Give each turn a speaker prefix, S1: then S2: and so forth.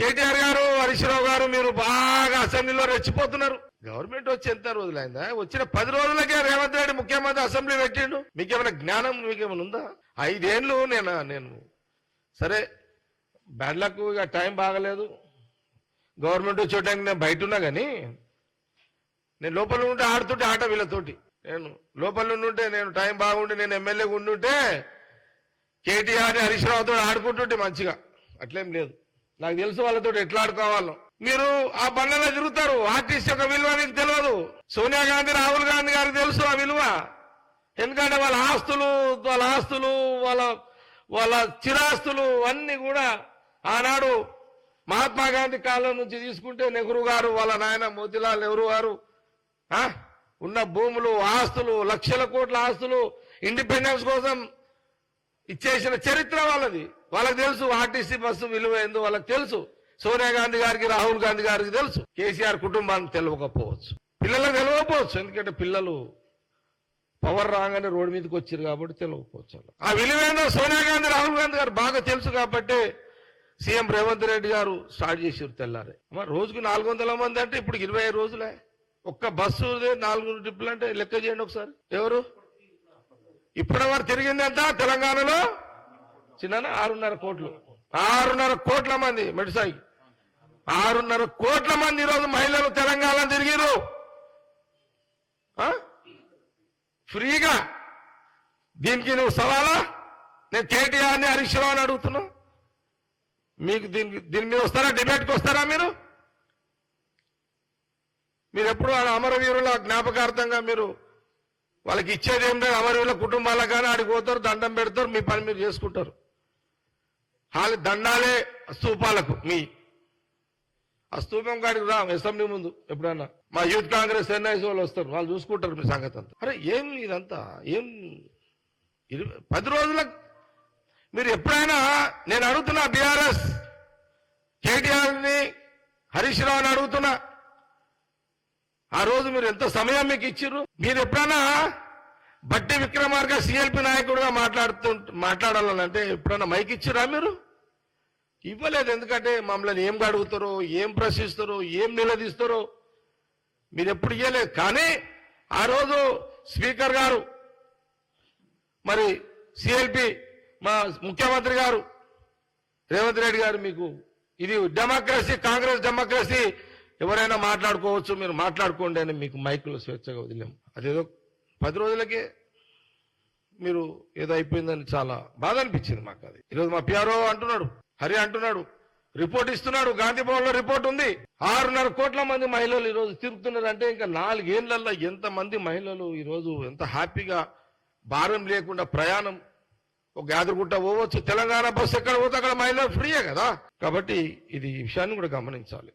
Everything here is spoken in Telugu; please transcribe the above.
S1: కేటీఆర్ గారు హరీశ్రావు గారు మీరు బాగా అసెంబ్లీలో రెచ్చిపోతున్నారు. గవర్నమెంట్ వచ్చి ఎంత రోజులైందా? వచ్చిన పది రోజులకే రేవంత్ రెడ్డి ముఖ్యమంత్రి అసెంబ్లీ పెట్టిండు. మీకేమైనా జ్ఞానం మీకేమైనా ఉందా? ఐదేళ్ళు నేను నేను సరే బ్యాడ్ లక్ ఇక టైం బాగలేదు. గవర్నమెంట్ వచ్చేటానికి నేను బయట ఉన్నా కానీ నేను లోపల ఉంటే ఆడుతుంటే ఆట వీళ్ళతోటి. నేను లోపల ఉంటే నేను టైం బాగుంటే నేను ఎమ్మెల్యే ఉండుంటే కేటీఆర్ హరీష్ రావుతో ఆడుకుంటుంటే మంచిగా. అట్లేం లేదు. నాకు తెలుసు వాళ్ళతో ఎట్లా ఆడుకోవాలో. మీరు ఆ బండలో తిరుగుతారు. ఆర్టిస్ట్ యొక్క విలువ మీకు తెలియదు. సోనియా గాంధీ రాహుల్ గాంధీ గారికి తెలుసు ఆ విలువ. ఎందుకంటే వాళ్ళ ఆస్తులు వాళ్ళ ఆస్తులు వాళ్ళ వాళ్ళ చిరాస్తులు అన్ని కూడా ఆనాడు మహాత్మా గాంధీ కాలం నుంచి తీసుకుంటే నెహ్రూ గారు వాళ్ళ నాయన మోతిలాల్ నెహ్రూ గారు ఉన్న భూములు ఆస్తులు లక్షల కోట్ల ఆస్తులు ఇండిపెండెన్స్ కోసం ఇచ్చేసిన చరిత్ర వాళ్ళది. వాళ్ళకి తెలుసు ఆర్టీసీ బస్సు విలువ ఏందో వాళ్ళకి తెలుసు. సోనియా గాంధీ గారికి రాహుల్ గాంధీ గారికి తెలుసు. కేసీఆర్ కుటుంబానికి తెలియకపోవచ్చు పిల్లలకు తెలియకపోవచ్చు ఎందుకంటే పిల్లలు పవర్ రాగానే రోడ్డు మీదకి వచ్చారు కాబట్టి తెలియకపోవచ్చు ఆ విలువేందో సోనియా గాంధీ రాహుల్ గాంధీ గారు బాగా తెలుసు కాబట్టి సీఎం రేవంత్ రెడ్డి గారు స్టార్ట్ చేసారు తెల్లారే. మరి రోజుకు నాలుగు వందల మంది అంటే ఇప్పుడు ఇరవై ఐదు రోజులే. ఒక్క బస్సు నాలుగు ట్రిప్పులు అంటే లెక్క చేయండి ఒకసారి. ఎవరు? ఇప్పటి వరకు తిరిగింది ఎంత? తెలంగాణలో చిన్న ఆరున్నర కోట్లు. ఆరున్నర కోట్ల మంది మెడిసాయి ఆరున్నర కోట్ల మంది ఈరోజు మహిళలు తెలంగాణ తిరిగిరు ఫ్రీగా. దీనికి నువ్వు సవాలా? నేను కేటీఆర్ని హరీష్ రావు అని అడుగుతున్నా. మీకు దీనికి దీని మీద వస్తారా? డిబేట్కి వస్తారా మీరు? మీరు ఎప్పుడు అమరవీరుల జ్ఞాపకార్థంగా మీరు వాళ్ళకి ఇచ్చేది ఏం లేదు. అమరవీరుల కుటుంబాలకు కానీ ఆడికి పోతారు దండం పెడతారు మీ పని మీరు చేసుకుంటారు. వాళ్ళ దండాలే స్తూపాలకు మీ. ఆ స్తూపం కాడికి రా అసెంబ్లీ ముందు ఎప్పుడన్నా. మా యూత్ కాంగ్రెస్ ఎన్ఐసి వాళ్ళు వస్తారు వాళ్ళు చూసుకుంటారు మీ సంగతి అంతా. అరే ఏం ఇదంతా? ఏం ఇరవై పది రోజులకు మీరు ఎప్పుడైనా నేను అడుగుతున్నా బీఆర్ఎస్ కేటీఆర్ని హరీష్ రావుని అడుగుతున్నా. ఆ రోజు మీరు ఎంత సమయం మీకు ఇచ్చిర్రు? మీరు ఎప్పుడైనా బట్టి విక్రమార్క సిఎల్పి నాయకుడుగా మాట్లాడుతూ అంటే ఎప్పుడైనా మైక్ ఇచ్చిరా మీరు? ఇవ్వలేదు. ఎందుకంటే మమ్మల్ని ఏం అడుగుతారో ఏం ప్రశ్నిస్తారో ఏం నిలదీస్తారో మీరు ఎప్పుడు ఇవ్వలేదు కానీ ఆ రోజు స్పీకర్ గారు మరి సిఎల్పి మా ముఖ్యమంత్రి గారు రేవంత్ రెడ్డి గారు మీకు ఇది డెమోక్రసీ కాంగ్రెస్ డెమోక్రసీ ఎవరైనా మాట్లాడుకోవచ్చు మీరు మాట్లాడుకోండి అని మీకు మైకులు స్వేచ్ఛగా వదిలేము అదేదో పది రోజులకే మీరు ఏదో అయిపోయిందని చాలా బాధ అనిపించింది మాకు అది. ఈరోజు మా పిఆర్ఓ అంటున్నాడు. హరి అంటున్నాడు రిపోర్ట్ ఇస్తున్నాడు గాంధీ భవన్లో రిపోర్ట్ ఉంది. ఆరున్నర కోట్ల మంది మహిళలు ఈ రోజు తిరుగుతున్నారు అంటే ఇంకా నాలుగేళ్ళలో ఎంత మంది మహిళలు ఈ రోజు ఎంత హ్యాపీగా భారం లేకుండా ప్రయాణం ఒక యాదగుట్ట పోవచ్చు. తెలంగాణ బస్సు ఎక్కడ పోతే అక్కడ మహిళలు ఫ్రీయే కదా. కాబట్టి ఇది ఈ విషయాన్ని కూడా గమనించాలి.